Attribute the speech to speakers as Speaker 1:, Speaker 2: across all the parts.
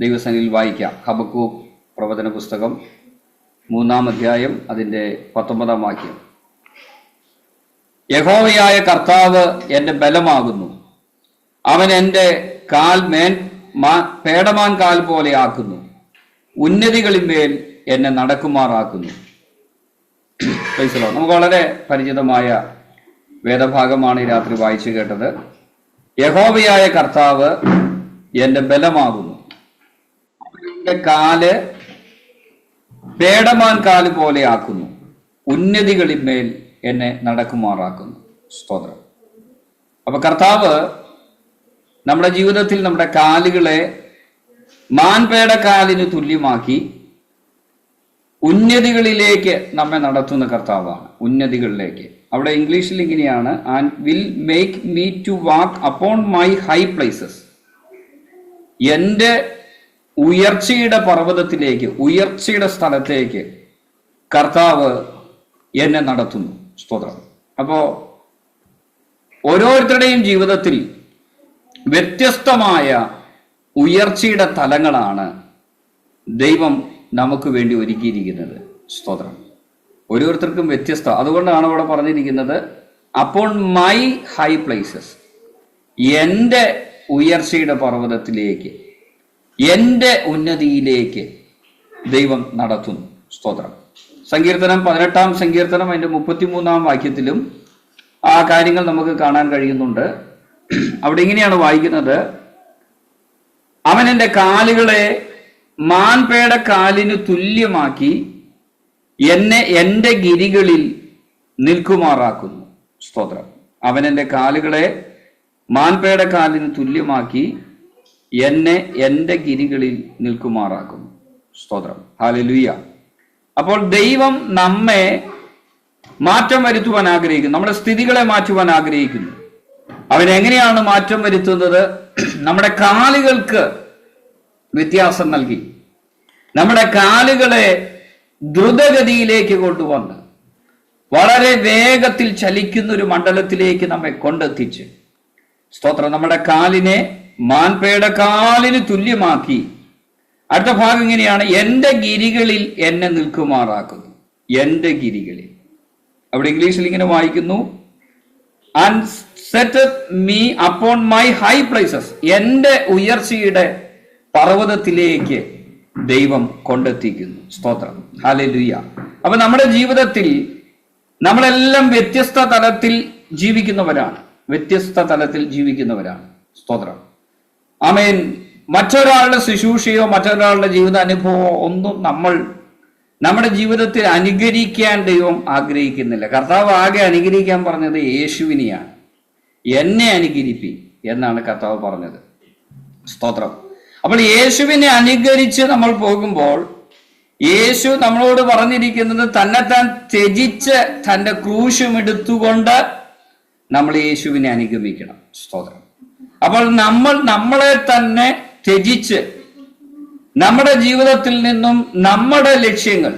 Speaker 1: ദൈവസനിൽ വായിക്കാം. ഹബക്കു പ്രവചന പുസ്തകം മൂന്നാം അധ്യായം അതിന്റെ പത്തൊമ്പതാം വാക്യം. യഹോവയായ കർത്താവ് എന്റെ ബലമാകുന്നു. അവൻ എന്റെ കാൽ മേൻ പേടമാൻ കാൽ പോലെ ആക്കുന്നു. ഉന്നതികളിന്മേൽ എന്നെ നടക്കുമാറാക്കുന്നു. നമുക്ക് വളരെ പരിചിതമായ വേദഭാഗമാണ് ഈ രാത്രി വായിച്ചു കേട്ടത്. യഹോവയായ കർത്താവ് എന്റെ ബലമാകുന്നു. കാൽ പേടമാൻ കാൽ പോലെ ആക്കുന്നു. ഉന്നതികളിന്മേൽ എന്നെ നടക്കുമാറാക്കുന്നു. സ്തോത്രം. അപ്പൊ കർത്താവ് നമ്മുടെ ജീവിതത്തിൽ നമ്മുടെ കാലുകളെ മാൻപേട കാലിന് തുല്യമാക്കി ഉന്നതികളിലേക്ക് നമ്മെ നടത്തുന്ന കർത്താവാണ്. ഉന്നതികളിലേക്ക്. അവിടെ ഇംഗ്ലീഷിൽ ഇങ്ങനെയാണ് and will make me to walk upon my high places എന്റെ ഉയർച്ചയുടെ പർവതത്തിലേക്ക് ഉയർച്ചയുടെ സ്ഥലത്തേക്ക് കർത്താവ് എന്നെ നടത്തുന്നു. സ്തോത്രം. അപ്പോ ഓരോരുത്തരുടെയും ജീവിതത്തിൽ വ്യത്യസ്തമായ ഉയർച്ചയുടെ തലങ്ങളാണ് ദൈവം നമുക്ക് വേണ്ടി ഒരുക്കിയിരിക്കുന്നത്. സ്തോത്രം. ഓരോരുത്തർക്കും വ്യത്യസ്ത. അതുകൊണ്ടാണ് അവിടെ പറഞ്ഞിരിക്കുന്നത് അപ്പോൾ മൈ ഹൈ പ്ലേസസ് എന്റെ ഉയർച്ചയുടെ പർവതത്തിലേക്ക് എന്റെ ഉന്നതിയിലേക്ക് ദൈവം നടത്തുന്നു. സ്തോത്രം. സങ്കീർത്തനം പതിനെട്ടാം സങ്കീർത്തനം അതിന്റെ മുപ്പത്തിമൂന്നാം വാക്യത്തിലും ആ കാര്യങ്ങൾ നമുക്ക് കാണാൻ കഴിയുന്നുണ്ട്. അവിടെ ഇങ്ങനെയാണ് വായിക്കുന്നത്. അവൻ എന്റെ കാലുകളെ മാൻപേട കാലിന് തുല്യമാക്കി എന്നെ എന്റെ ഗിരികളിൽ നിൽക്കുമാറാക്കുന്നു. സ്തോത്രം. അവൻ എന്റെ കാലുകളെ മാൻപേട കാലിന് തുല്യമാക്കി എന്നെ എന്റെ ഗിരികളിൽ നിൽക്കുമാറാക്കുന്നു സ്തോത്രം. ഹാലലുയ്യ അപ്പോൾ ദൈവം നമ്മെ മാറ്റം വരുത്തുവാൻ ആഗ്രഹിക്കുന്നു. നമ്മുടെ സ്ഥിതികളെ മാറ്റുവാൻ ആഗ്രഹിക്കുന്നു. അവൻ എങ്ങനെയാണ് മാറ്റം വരുത്തുന്നത്? നമ്മുടെ കാലുകൾക്ക് വ്യത്യാസം നൽകി. നമ്മുടെ കാലുകളെ ദ്രുതഗതിയിലേക്ക് കൊണ്ടുവന്ന് വളരെ വേഗത്തിൽ ചലിക്കുന്ന ഒരു മണ്ഡലത്തിലേക്ക് നമ്മെ കൊണ്ടെത്തിച്ച്. സ്തോത്രം. നമ്മുടെ കാലിനെ മാൻപേയുടെ കാലിന് തുല്യമാക്കി. അടുത്ത ഭാഗം ഇങ്ങനെയാണ്. എന്റെ ഗിരികളിൽ എന്നെ നിൽക്കുമാറാക്കുന്നു. എന്റെ ഗിരികളിൽ. അവിടെ ഇംഗ്ലീഷിൽ ഇങ്ങനെ വായിക്കുന്നു. Me upon my high places എന്റെ ഉയർച്ചയുടെ പർവതത്തിലേക്ക് ദൈവം കൊണ്ടെത്തിക്കുന്നു. സ്തോത്രം. ഹാലലുയ്യ അപ്പൊ നമ്മുടെ ജീവിതത്തിൽ നമ്മളെല്ലാം വ്യത്യസ്ത തലത്തിൽ ജീവിക്കുന്നവരാണ്. വ്യത്യസ്ത തലത്തിൽ ജീവിക്കുന്നവരാണ്. സ്തോത്രം. ആമേൻ. മറ്റൊരാളുടെ ശുശ്രൂഷയോ മറ്റൊരാളുടെ ജീവിത അനുഭവമോ ഒന്നും നമ്മൾ നമ്മുടെ ജീവിതത്തിൽ അനുകരിക്കാൻ ദൈവം ആഗ്രഹിക്കുന്നില്ല. കർത്താവ് ആകെ അനുകരിക്കാൻ പറഞ്ഞത് യേശുവിനെയാണ്. എന്നെ അനുകരിപ്പി എന്നാണ് കർത്താവ് പറഞ്ഞത്. സ്തോത്രം. അപ്പോൾ യേശുവിനെ അനുകരിച്ച് നമ്മൾ പോകുമ്പോൾ യേശു നമ്മളോട് പറഞ്ഞിരിക്കുന്നത് തന്നെത്താൻ ത്യജിച്ച് തന്റെ ക്രൂശും എടുത്തുകൊണ്ട് നമ്മൾ യേശുവിനെ അനുഗമിക്കണം. സ്തോത്രം. അപ്പോൾ നമ്മൾ നമ്മളെ തന്നെ ത്യജിച്ച് നമ്മുടെ ജീവിതത്തിൽ നിന്നും നമ്മുടെ ലക്ഷ്യങ്ങൾ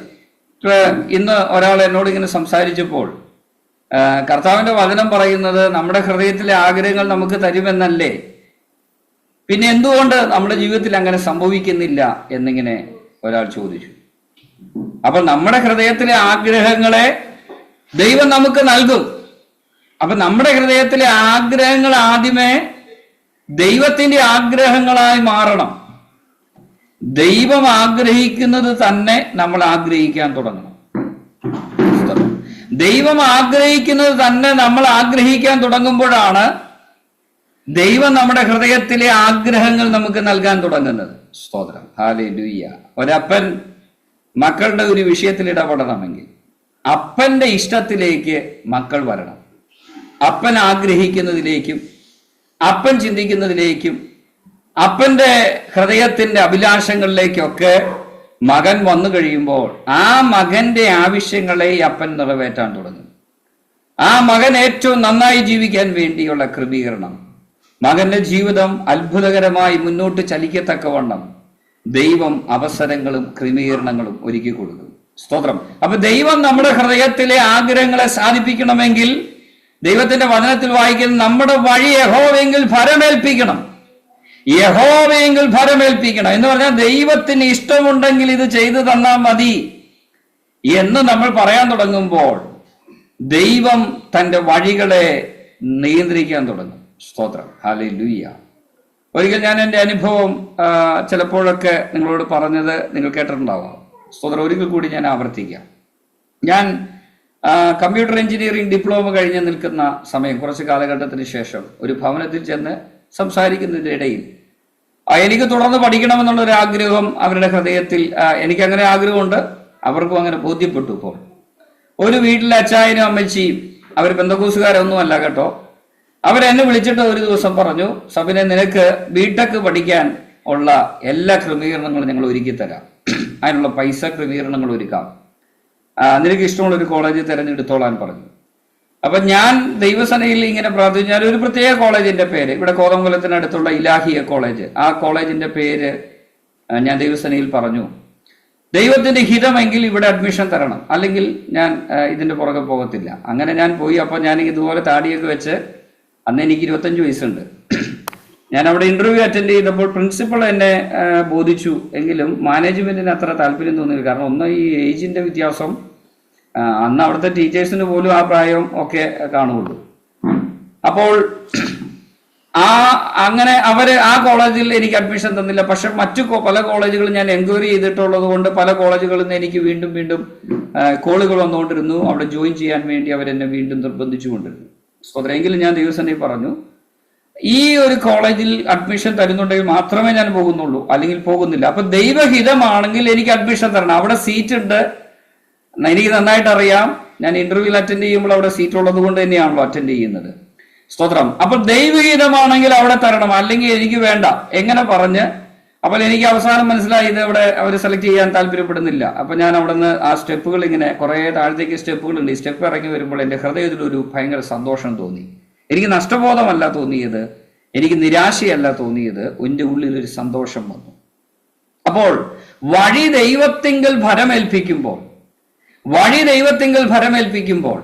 Speaker 1: ഇന്ന് ഒരാൾ എന്നോട് ഇങ്ങനെ സംസാരിച്ചപ്പോൾ കർത്താവിന്റെ വചനം പറയുന്നത് നമ്മുടെ ഹൃദയത്തിലെ ആഗ്രഹങ്ങൾ നമുക്ക് തരുമെന്നല്ലേ? പിന്നെ എന്തുകൊണ്ട് നമ്മുടെ ജീവിതത്തിൽ അങ്ങനെ സംഭവിക്കുന്നില്ല എന്നിങ്ങനെ ഒരാൾ ചോദിച്ചു. അപ്പോൾ നമ്മുടെ ഹൃദയത്തിലെ ആഗ്രഹങ്ങളെ ദൈവം നമുക്ക് നൽകും. അപ്പൊ നമ്മുടെ ഹൃദയത്തിലെ ആഗ്രഹങ്ങൾ ആദ്യമേ ദൈവത്തിന്റെ ആഗ്രഹങ്ങളായി മാറണം. ദൈവം ആഗ്രഹിക്കുന്നത് തന്നെ നമ്മൾ ആഗ്രഹിക്കാൻ തുടങ്ങണം. ദൈവം ആഗ്രഹിക്കുന്നത് തന്നെ നമ്മൾ ആഗ്രഹിക്കാൻ തുടങ്ങുമ്പോഴാണ് ദൈവം നമ്മുടെ ഹൃദയത്തിലെ ആഗ്രഹങ്ങൾ നമുക്ക് നൽകാൻ തുടങ്ങുന്നത്. സ്തോത്രം. ഹാലേ ലൂയ്യ ഒരപ്പൻ മക്കളുടെ ഒരു വിഷയത്തിൽ ഇടപെടണമെങ്കിൽ. അപ്പന്റെ ഇഷ്ടത്തിലേക്ക് മക്കൾ വരണം. അപ്പൻ ആഗ്രഹിക്കുന്നതിലേക്കും അപ്പൻ ചിന്തിക്കുന്നതിലേക്കും അപ്പന്റെ ഹൃദയത്തിന്റെ അഭിലാഷങ്ങളിലേക്കൊക്കെ മകൻ വന്നു കഴിയുമ്പോൾ ആ മകന്റെ ആവശ്യങ്ങളെ അപ്പൻ നിറവേറ്റാൻ തുടങ്ങും. ആ മകൻ ഏറ്റവും നന്നായി ജീവിക്കാൻ വേണ്ടിയുള്ള ക്രമീകരണം. മകന്റെ ജീവിതം അത്ഭുതകരമായി മുന്നോട്ട് ചലിക്കത്തക്കവണ്ണം ദൈവം അവസരങ്ങളും ക്രമീകരണങ്ങളും ഒരുക്കി കൊടുക്കും. സ്തോത്രം. അപ്പൊ ദൈവം നമ്മുടെ ഹൃദയത്തിലെ ആഗ്രഹങ്ങളെ സാധിപ്പിക്കണമെങ്കിൽ ദൈവത്തിന്റെ വചനത്തിൽ വായിക്കുന്ന നമ്മുടെ വഴി യഹോവെങ്കിൽ ഫലമേൽപ്പിക്കണം യഹോവെങ്കിൽ ഫലമേൽപ്പിക്കണം എന്ന് പറഞ്ഞാൽ ദൈവത്തിന് ഇഷ്ടമുണ്ടെങ്കിൽ ഇത് ചെയ്തു തന്നാൽ മതി എന്ന് നമ്മൾ പറയാൻ തുടങ്ങുമ്പോൾ ദൈവം തന്റെ വഴികളെ നിയന്ത്രിക്കാൻ തുടങ്ങും. സ്തോത്രം. ഹാലി ലൂയ്യ ഒരിക്കൽ ഞാൻ എന്റെ അനുഭവം ചിലപ്പോഴൊക്കെ നിങ്ങളോട് പറഞ്ഞത് നിങ്ങൾ കേട്ടിട്ടുണ്ടാവാം. സ്തോത്രം. ഒരിക്കൽ കൂടി ഞാൻ ആവർത്തിക്കാം. ഞാൻ കമ്പ്യൂട്ടർ എഞ്ചിനീയറിംഗ് ഡിപ്ലോമ കഴിഞ്ഞ് നിൽക്കുന്ന സമയം കുറച്ച് കാലഘട്ടത്തിന് ശേഷം ഒരു ഭവനത്തിൽ ചെന്ന് സംസാരിക്കുന്നതിനിടയിൽ എനിക്ക് തുടർന്ന് പഠിക്കണമെന്നുള്ള ഒരു ആഗ്രഹം അവരുടെ ഹൃദയത്തിൽ എനിക്ക് അങ്ങനെ ആഗ്രഹമുണ്ട്. അവർക്കും അങ്ങനെ ബോധ്യപ്പെട്ടു ഇപ്പോൾ. ഒരു വീട്ടിലെ അച്ചായനും അമ്മച്ചിയും അവർ ബന്ധക്കൂസുകാരൊന്നും അല്ല കേട്ടോ. അവരെന്നെ വിളിച്ചിട്ട് ഒരു ദിവസം പറഞ്ഞു സബിനെ നിനക്ക് ബിടെക് പഠിക്കാൻ ഉള്ള എല്ലാ ക്രമീകരണങ്ങളും ഞങ്ങൾ ഒരുക്കി തരാം അതിനുള്ള പൈസ ക്രമീകരണങ്ങൾ ഒരുക്കാം. നിനക്ക് ഇഷ്ടമുള്ള ഒരു കോളേജ് തിരഞ്ഞെടുത്തോളാൻ പറഞ്ഞു. അപ്പൊ ഞാൻ ദൈവസനയിൽ ഇങ്ങനെ പ്രാർത്ഥിച്ചു ഞാൻ ഒരു പ്രത്യേക കോളേജിന്റെ പേര് ഇവിടെ കോതമംഗലത്തിനടുത്തുള്ള ഇലാഹിയ കോളേജ് ആ കോളേജിന്റെ പേര് ഞാൻ ദൈവസനയിൽ പറഞ്ഞു. ദൈവത്തിന്റെ ഹിതമെങ്കിൽ ഇവിടെ അഡ്മിഷൻ തരണം. അല്ലെങ്കിൽ ഞാൻ ഇതിന്റെ പുറകെ പോകത്തില്ല. അങ്ങനെ ഞാൻ പോയി അപ്പൊ ഞാൻ ഇതുപോലെ താടിയൊക്കെ വെച്ച് അന്ന് എനിക്ക് ഇരുപത്തഞ്ച് വയസ്സുണ്ട്. ഞാൻ അവിടെ ഇന്റർവ്യൂ അറ്റൻഡ് ചെയ്തപ്പോൾ പ്രിൻസിപ്പൾ എന്നെ ബോധിച്ചു എങ്കിലും മാനേജ്മെന്റിന് അത്ര താല്പര്യം തോന്നിയില്ല. കാരണം ഒന്ന് ഈ ഏജിന്റെ വ്യത്യാസം അന്ന് അവിടുത്തെ ടീച്ചേഴ്സിന് പോലും ആ പ്രായം ഒക്കെ കാണുള്ളൂ. അപ്പോൾ ആ അങ്ങനെ അവർ ആ കോളേജിൽ എനിക്ക് അഡ്മിഷൻ തന്നില്ല. പക്ഷെ മറ്റു പല കോളേജുകളും ഞാൻ എൻക്വയറി ചെയ്തിട്ടുള്ളത് കൊണ്ട് പല കോളേജുകളിൽ നിന്ന് എനിക്ക് വീണ്ടും വീണ്ടും കോളുകൾ വന്നുകൊണ്ടിരുന്നു. അവിടെ ജോയിൻ ചെയ്യാൻ വേണ്ടി അവരെന്നെ വീണ്ടും നിർബന്ധിച്ചുകൊണ്ടിരുന്നു എങ്കിലും ഞാൻ ദിവസം പറഞ്ഞു. ഈ ഒരു കോളേജിൽ അഡ്മിഷൻ തരുന്നുണ്ടെങ്കിൽ മാത്രമേ ഞാൻ പോകുന്നുള്ളൂ. അല്ലെങ്കിൽ പോകുന്നില്ല. അപ്പൊ ദൈവഹിതമാണെങ്കിൽ എനിക്ക് അഡ്മിഷൻ തരണം. അവിടെ സീറ്റ് ഉണ്ട്. എനിക്ക് നന്നായിട്ട് അറിയാം. ഞാൻ ഇന്റർവ്യൂവിൽ അറ്റൻഡ് ചെയ്യുമ്പോൾ അവിടെ സീറ്റ് ഉള്ളത് കൊണ്ട് തന്നെയാണല്ലോ അറ്റൻഡ് ചെയ്യുന്നത്. സ്തോത്രം. അപ്പൊ ദൈവഹിതമാണെങ്കിൽ അവിടെ തരണം. അല്ലെങ്കിൽ എനിക്ക് വേണ്ട. എങ്ങനെ പറഞ്ഞ്? അപ്പോൾ എനിക്ക് അവസാനം മനസ്സിലായി ഇത് അവിടെ അവർ സെലക്ട് ചെയ്യാൻ താല്പര്യപ്പെടുന്നില്ല. അപ്പൊ ഞാൻ അവിടെ നിന്ന് ആ സ്റ്റെപ്പുകൾ ഇങ്ങനെ കുറെ താഴത്തേക്ക് സ്റ്റെപ്പുകളുണ്ട് ഈ സ്റ്റെപ്പ് ഇറങ്ങി വരുമ്പോൾ എന്റെ ഹൃദയത്തിൽ ഒരു ഭയങ്കര സന്തോഷം തോന്നി. എനിക്ക് നഷ്ടബോധമല്ല തോന്നിയത് എനിക്ക് നിരാശയല്ല തോന്നിയത് എന്റെ ഉള്ളിൽ ഒരു സന്തോഷം വന്നു. അപ്പോൾ വഴി ദൈവത്തിങ്കൽ ഫലമേൽപ്പിക്കുമ്പോൾ വഴി ദൈവത്തിങ്കൽ ഫലമേൽപ്പിക്കുമ്പോൾ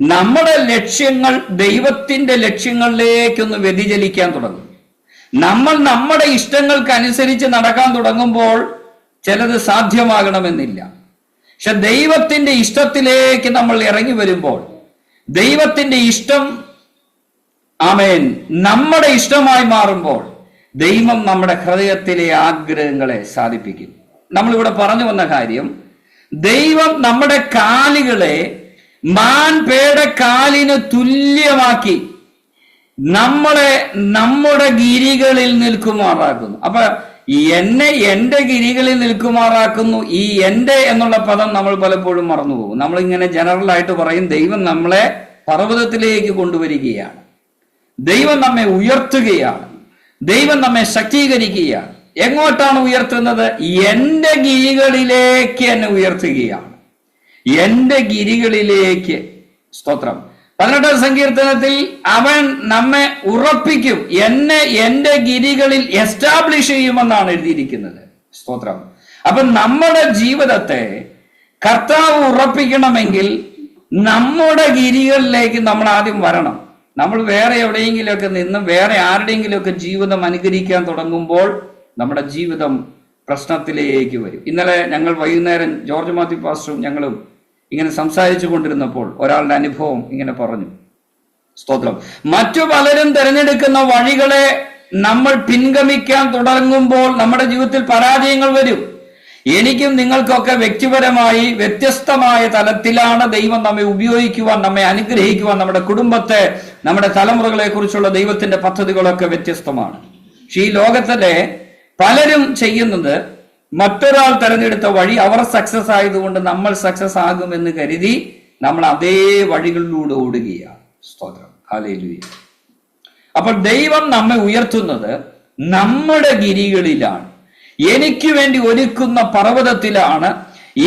Speaker 1: നമ്മുടെ ലക്ഷ്യങ്ങൾ ദൈവത്തിന്റെ ലക്ഷ്യങ്ങളിലേക്കൊന്ന് വ്യതിചലിക്കാൻ തുടങ്ങും. നമ്മൾ നമ്മുടെ ഇഷ്ടങ്ങൾക്കനുസരിച്ച് നടക്കാൻ തുടങ്ങുമ്പോൾ ചിലത് സാധ്യമാകണമെന്നില്ല. പക്ഷെ ദൈവത്തിന്റെ ഇഷ്ടത്തിലേക്ക് നമ്മൾ ഇറങ്ങി വരുമ്പോൾ ദൈവത്തിന്റെ ഇഷ്ടം ആമേൻ. നമ്മുടെ ഇഷ്ടമായി മാറുമ്പോൾ ദൈവം നമ്മുടെ ഹൃദയത്തിലെ ആഗ്രഹങ്ങളെ സാധിപ്പിക്കും. നമ്മളിവിടെ പറഞ്ഞു വന്ന കാര്യം ദൈവം നമ്മുടെ കാലുകളെ മാൻപേടെ കാലിന് തുല്യമാക്കി നമ്മളെ നമ്മുടെ ഗിരികളിൽ നിൽക്കുമാറാക്കുന്നു. അപ്പൊ എന്നെ എന്റെ ഗിരികളിൽ നിൽക്കുമാറാക്കുന്നു ഈ എന്റെ എന്നുള്ള പദം നമ്മൾ പലപ്പോഴും മറന്നുപോകും. നമ്മളിങ്ങനെ ജനറൽ ആയിട്ട് പറയും ദൈവം നമ്മളെ പർവതത്തിലേക്ക് കൊണ്ടുവരികയാണ്. ദൈവം നമ്മെ ഉയർത്തുകയാണ്. ദൈവം നമ്മെ ശക്തീകരിക്കുകയാണ്. എങ്ങോട്ടാണ് ഉയർത്തുന്നത്? എന്റെ ഗിരികളിലേക്ക് എന്നെ ഉയർത്തുകയാണ്. എന്റെ ഗിരികളിലേക്ക്. സ്തോത്രം. പതിനെട്ടാം സങ്കീർത്തനത്തിൽ അവൻ നമ്മെ ഉറപ്പിക്കും. എന്നെ എന്റെ ഗിരികളിൽ എസ്റ്റാബ്ലിഷ് ചെയ്യുമെന്നാണ് എഴുതിയിരിക്കുന്നത്. സ്തോത്രം. അപ്പൊ നമ്മുടെ ജീവിതത്തെ കർത്താവ് ഉറപ്പിക്കണമെങ്കിൽ നമ്മുടെ ഗിരികളിലേക്ക് നമ്മൾ ആദ്യം വരണം. നമ്മൾ വേറെ എവിടെയെങ്കിലുമൊക്കെ നിന്ന് വേറെ ആരുടെയെങ്കിലുമൊക്കെ ജീവിതം അനുകരിക്കാൻ തുടങ്ങുമ്പോൾ നമ്മുടെ ജീവിതം പ്രശ്നത്തിലേക്ക് വരും. ഇന്നലെ ഞങ്ങൾ വൈകുന്നേരം ജോർജ് മാത്യു പാസ്റ്ററും ഞങ്ങളും ഇങ്ങനെ സംസാരിച്ചു കൊണ്ടിരുന്നപ്പോൾ ഒരാളുടെ അനുഭവം ഇങ്ങനെ പറഞ്ഞു. സ്തോത്രം. മറ്റു പലരും തിരഞ്ഞെടുക്കുന്ന വഴികളെ നമ്മൾ പിൻഗമിക്കാൻ തുടങ്ങുമ്പോൾ നമ്മുടെ ജീവിതത്തിൽ പരാജയങ്ങൾ വരും. എനിക്കും നിങ്ങൾക്കൊക്കെ വ്യക്തിപരമായി വ്യത്യസ്തമായ തലത്തിലാണ് ദൈവം നമ്മെ ഉപയോഗിക്കുവാൻ നമ്മെ അനുഗ്രഹിക്കുവാൻ നമ്മുടെ കുടുംബത്തെ നമ്മുടെ തലമുറകളെ കുറിച്ചുള്ള ദൈവത്തിന്റെ പദ്ധതികളൊക്കെ വ്യത്യസ്തമാണ്. പക്ഷെ ഈ ലോകത്തിലെ പലരും ചെയ്യുന്നത് മറ്റൊരാൾ തെരഞ്ഞെടുത്ത വഴി അവർ സക്സസ് ആയതുകൊണ്ട് നമ്മൾ സക്സസ് ആകുമെന്ന് കരുതി നമ്മൾ അതേ വഴികളിലൂടെ ഓടുകയാണ്. സ്തോത്രം. ഹാലേലുയ അപ്പോൾ ദൈവം നമ്മെ ഉയർത്തുന്നത് നമ്മുടെ ഗിരികളിലാണ്. എനിക്ക് വേണ്ടി ഒരുക്കുന്ന പർവതത്തിലാണ്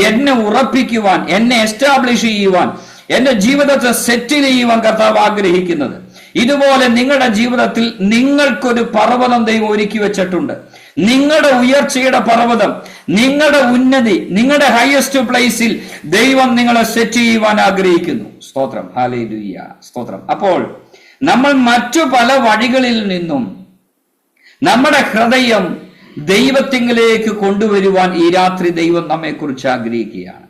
Speaker 1: എന്നെ ഉറപ്പിക്കുവാൻ എന്നെ എസ്റ്റാബ്ലിഷ് ചെയ്യുവാൻ എന്റെ ജീവിതത്തെ സെറ്റിൽ ചെയ്യുവാൻ കർത്താവ് ആഗ്രഹിക്കുന്നത്. ഇതുപോലെ നിങ്ങളുടെ ജീവിതത്തിൽ നിങ്ങൾക്കൊരു പർവതം ദൈവം ഒരുക്കി വെച്ചിട്ടുണ്ട്. നിങ്ങളുടെ ഉയർച്ചയുടെ പർവതം നിങ്ങളുടെ ഉന്നതി നിങ്ങളുടെ ഹയസ്റ്റ് പ്ലേസിൽ ദൈവം നിങ്ങളെ സെറ്റ് ചെയ്യുവാൻ ആഗ്രഹിക്കുന്നു. സ്തോത്രം. ഹാലേലുയ്യ സ്തോത്രം. അപ്പോൾ നമ്മൾ മറ്റു പല വഴികളിൽ നിന്നും നമ്മുടെ ഹൃദയം ദൈവത്തിങ്കിലേക്ക് കൊണ്ടുവരുവാൻ ഈ രാത്രി ദൈവം നമ്മെക്കുറിച്ച് ആഗ്രഹിക്കുകയാണ്.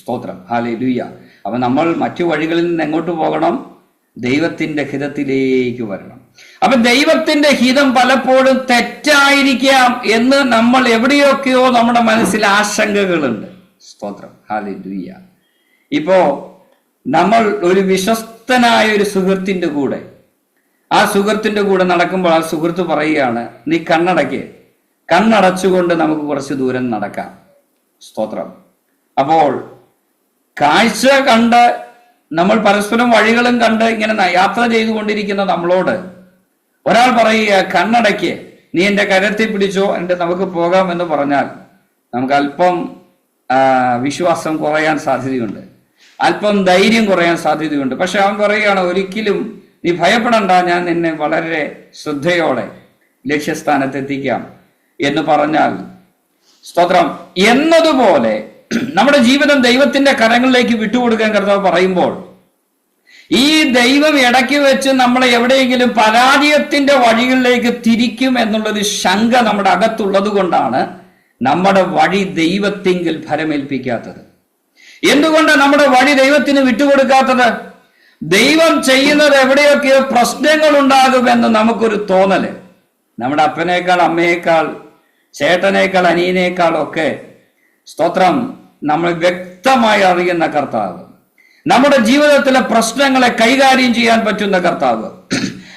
Speaker 1: സ്തോത്രം. ഹാലേ ലുയ്യ അപ്പൊ നമ്മൾ മറ്റു വഴികളിൽ നിന്ന് എങ്ങോട്ട് പോകണം? ദൈവത്തിന്റെ ഹിതത്തിലേക്ക് വരണം. അപ്പൊ ദൈവത്തിന്റെ ഹിതം പലപ്പോഴും തെറ്റായിരിക്കാം എന്ന് നമ്മൾ എവിടെയൊക്കെയോ നമ്മുടെ മനസ്സിൽ ആശങ്കകളുണ്ട്. സ്തോത്രം. ഹാലേ ലുയ്യ ഇപ്പോ നമ്മൾ ഒരു വിശ്വസ്തനായ ഒരു സുഹൃത്തിന്റെ കൂടെ ആ സുഹൃത്തിന്റെ കൂടെ നടക്കുമ്പോൾ ആ സുഹൃത്ത് പറയുകയാണ് നീ കണ്ണടയ്ക്ക് കണ്ണടച്ചുകൊണ്ട് നമുക്ക് കുറച്ച് ദൂരം നടക്കാം. സ്തോത്രം. അപ്പോൾ കാഴ്ച കണ്ട് നമ്മൾ പരസ്പരം വഴികളും കണ്ട് ഇങ്ങനെ യാത്ര ചെയ്തുകൊണ്ടിരിക്കുന്ന നമ്മളോട് ഒരാൾ പറയുക കണ്ണടയ്ക്ക്. നീ എന്റെ കരത്തിൽ പിടിച്ചോ എന്റെ നമുക്ക് പോകാം എന്ന് പറഞ്ഞാൽ നമുക്ക് അല്പം വിശ്വാസം കുറയാൻ സാധ്യതയുണ്ട്. അല്പം ധൈര്യം കുറയാൻ സാധ്യതയുണ്ട്. പക്ഷെ അവൻ പറയുകയാണ് ഒരിക്കലും നീ ഭയപ്പെടണ്ട. ഞാൻ നിന്നെ വളരെ ശ്രദ്ധയോടെ ലക്ഷ്യസ്ഥാനത്ത് എത്തിക്കാം എന്ന് പറഞ്ഞാൽ സ്തോത്രം. എന്നതുപോലെ നമ്മുടെ ജീവിതം ദൈവത്തിന്റെ കരങ്ങളിലേക്ക് വിട്ടുകൊടുക്കാൻ കർത്താവ് പറയുമ്പോൾ ഈ ദൈവം ഇടയ്ക്ക് വെച്ച് നമ്മളെ എവിടെയെങ്കിലും പരാജയത്തിന്റെ വഴികളിലേക്ക് തിരിക്കും എന്നുള്ളൊരു ശങ്ക നമ്മുടെ അകത്തുള്ളത് കൊണ്ടാണ് നമ്മുടെ വഴി ദൈവത്തിങ്കിൽ ഫലമേൽപ്പിക്കാത്തത് എന്തുകൊണ്ട് നമ്മുടെ വഴി ദൈവത്തിന് വിട്ടുകൊടുക്കാത്തത്? ദൈവം ചെയ്യുന്നത് എവിടെയൊക്കെയോ പ്രശ്നങ്ങൾ ഉണ്ടാകുമെന്ന് നമുക്കൊരു തോന്നൽ. നമ്മുടെ അപ്പനേക്കാൾ അമ്മയേക്കാൾ ചേട്ടനേക്കാൾ അനിയനേക്കാളൊക്കെ സ്തോത്രം നമ്മൾ വ്യക്തമായി അറിയുന്ന കർത്താവ്. നമ്മുടെ ജീവിതത്തിലെ പ്രശ്നങ്ങളെ കൈകാര്യം ചെയ്യാൻ പറ്റുന്ന കർത്താവ്.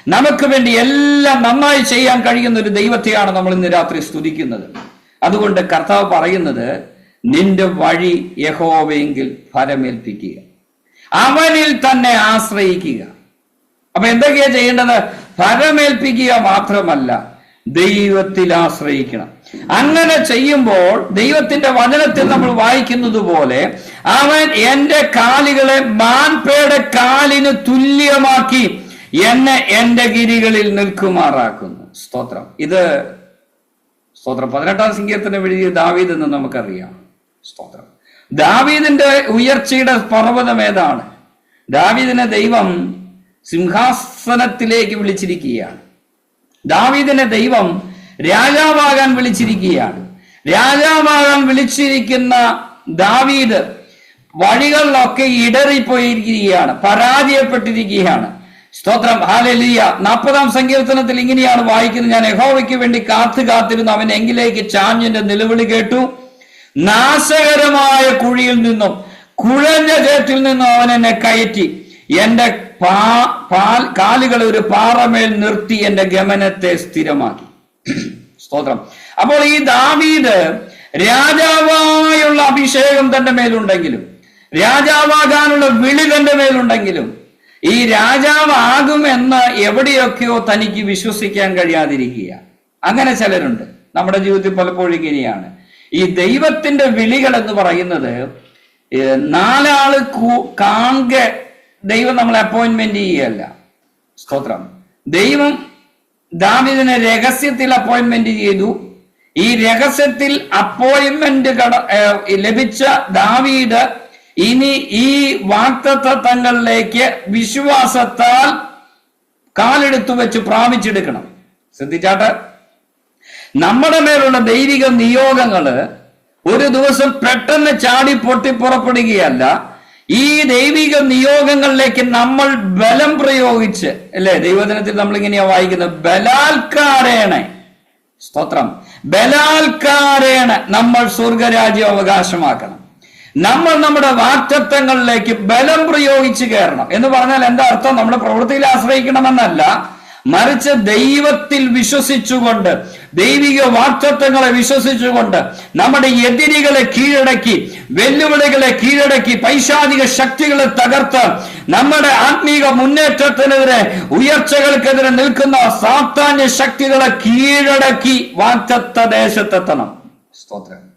Speaker 1: നമുക്ക് വേണ്ടി എല്ലാം നന്നായി ചെയ്യാൻ കഴിയുന്ന ഒരു ദൈവത്തെയാണ് നമ്മൾ ഇന്ന് രാത്രി സ്തുതിക്കുന്നത്. അതുകൊണ്ട് കർത്താവ് പറയുന്നത് നിന്റെ വഴി യഹോവയെങ്കിൽ ഫലമേൽപ്പിക്കുക. അവനിൽ തന്നെ ആശ്രയിക്കുക. അപ്പൊ എന്തൊക്കെയാ ചെയ്യേണ്ടത്? ഫലമേൽപ്പിക്കുക മാത്രമല്ല ദൈവത്തിൽ ആശ്രയിക്കണം. അങ്ങനെ ചെയ്യുമ്പോൾ ദൈവത്തിന്റെ വചനത്തിൽ നമ്മൾ വായിക്കുന്നത് പോലെ അവൻ എന്റെ കാലുകളെ മാൻപേടെ കാലിന് തുല്യമാക്കി എന്നെ എന്റെ ഗിരികളിൽ നിൽക്കുമാറാക്കുന്നു. സ്തോത്രം. ഇത് സ്തോത്രം. പതിനെട്ടാം സങ്കീർത്തനം എഴുതിയ ദാവീദ് എന്ന് നമുക്കറിയാം. സ്തോത്രം. ദാവീദിന്റെ ഉയർച്ചയുടെ പർവതം ഏതാണ്? ദാവീദിനെ ദൈവം സിംഹാസനത്തിലേക്ക് വിളിച്ചിരിക്കുകയാണ്. ദാവീദിനെ ദൈവം രാജാവാകാൻ വിളിച്ചിരിക്കുകയാണ്. രാജാവാകാൻ വിളിച്ചിരിക്കുന്ന ദാവീദ് വഴികളിലൊക്കെ ഇടറിപ്പോയിരിക്കുകയാണ് പരാജയപ്പെട്ടിരിക്കുകയാണ്. സ്തോത്രം ഹാലലിയ നാൽപ്പതാം സങ്കീർത്തനത്തിൽ ഇങ്ങനെയാണ് വായിക്കുന്നത്. ഞാൻ യഹോവയ്ക്ക് വേണ്ടി കാത്തു കാത്തിരുന്നു അവൻ എങ്കിലേക്ക് ചാഞ്ഞിന്റെ നിലവിളി കേട്ടു. നാശകരമായ കുഴിയിൽ നിന്നും കുഴഞ്ഞ ചേറ്റിൽ നിന്നും അവൻ എന്നെ കയറ്റി. എന്റെ പാ കാലുകളെ ഒരു പാറമേൽ നിർത്തി എന്റെ ഗമനത്തെ സ്ഥിരമാക്കി. സ്തോത്രം. അപ്പോൾ ഈ ദാവീദ് രാജാവായുള്ള അഭിഷേകം തന്റെ മേലുണ്ടെങ്കിലും രാജാവാകാനുള്ള വിളി തന്റെ മേലുണ്ടെങ്കിലും ഈ രാജാവാകുമെന്ന് എവിടെയൊക്കെയോ തനിക്ക് വിശ്വസിക്കാൻ കഴിയാതിരിക്കുക. അങ്ങനെ ചിലരുണ്ട്. നമ്മുടെ ജീവിതത്തിൽ പലപ്പോഴും ഇങ്ങനെയാണ്. ഈ ദൈവത്തിന്റെ വിളികൾ എന്ന് പറയുന്നത് നാലാൾ കൂ- കാണുക ദൈവം നമ്മളെ അപ്പോയിന്റ്മെന്റ് ചെയ്യുകയല്ല. സ്തോത്രം. ദൈവം ദാവിദിനെ രഹസ്യത്തിൽ അപ്പോയിന്റ്മെന്റ് ചെയ്തു. ഈ രഹസ്യത്തിൽ അപ്പോയിന്റ്മെന്റ് ലഭിച്ച ദാവീദ് ഇനി ഈ വാക്തത്വങ്ങളിലേക്ക് വിശ്വാസത്താൽ കാലെടുത്തു വെച്ച് പ്രാപിച്ചെടുക്കണം. ശ്രദ്ധിച്ചാട്ട്. നമ്മുടെ മേലുള്ള ദൈവിക നിയോഗങ്ങൾ ഒരു ദിവസം പെട്ടെന്ന് ചാടി പൊട്ടി പുറപ്പെടുകയല്ല. ഈ ദൈവിക നിയോഗങ്ങളിലേക്ക് നമ്മൾ ബലം പ്രയോഗിച്ച് അല്ലെ? ദൈവദിനത്തിൽ നമ്മൾ ഇങ്ങനെയാ വായിക്കുന്നത്. ബലാൽക്കാരേണ സ്തോത്രം. ബലാൽക്കാരേണ നമ്മൾ സ്വർഗരാജ്യം അവകാശമാക്കണം. നമ്മൾ നമ്മുടെ വാക്തത്വങ്ങളിലേക്ക് ബലം പ്രയോഗിച്ച് കയറണം. എന്ന് പറഞ്ഞാൽ എന്താ അർത്ഥം? നമ്മുടെ പ്രവൃത്തിയിൽ ആശ്രയിക്കണമെന്നല്ല. മറിച്ച് ദൈവത്തിൽ വിശ്വസിച്ചുകൊണ്ട് ദൈവിക വാക്തത്വങ്ങളെ വിശ്വസിച്ചുകൊണ്ട് നമ്മുടെ എതിരികളെ കീഴടക്കി വെല്ലുവിളികളെ കീഴടക്കി പൈശാചിക ശക്തികളെ തകർത്ത് നമ്മുടെ ആത്മീക മുന്നേറ്റത്തിനെതിരെ ഉയർച്ചകൾക്കെതിരെ നിൽക്കുന്ന സാത്താന്യ ശക്തികളെ കീഴടക്കി വാക്തത്വ ദേശത്തെത്തണം. സ്തോത്രം.